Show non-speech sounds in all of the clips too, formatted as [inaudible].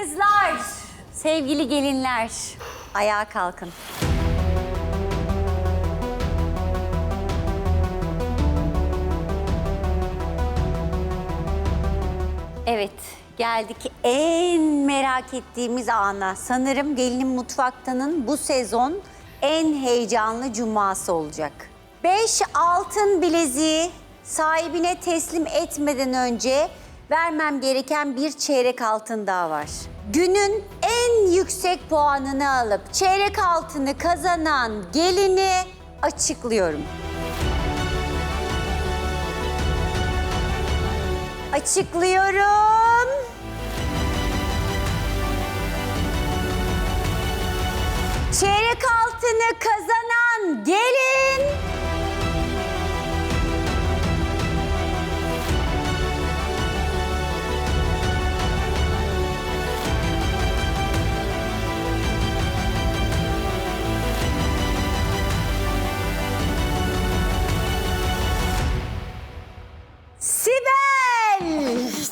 Kızlar, sevgili gelinler, ayağa kalkın. Evet, geldik en merak ettiğimiz ana. Sanırım gelinin mutfaktanın bu sezon en heyecanlı cuması olacak. Beş altın bileziği sahibine teslim etmeden önce vermem gereken bir çeyrek altın daha var. Günün en yüksek puanını alıp çeyrek altını kazanan gelini açıklıyorum. Açıklıyorum. Çeyrek altını kazanan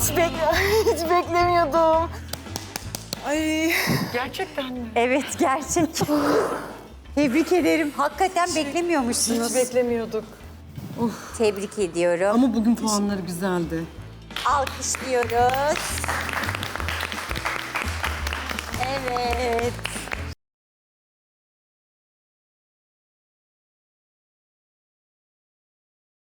Hiç, bekle [laughs] hiç beklemiyordum. Ay. Gerçekten mi? Evet, gerçek. [laughs] Tebrik ederim. Hakikaten beklemiyormuşsunuz. Hiç beklemiyorduk. Tebrik ediyorum. Ama bugün puanları güzeldi. Alkışlıyoruz. Evet.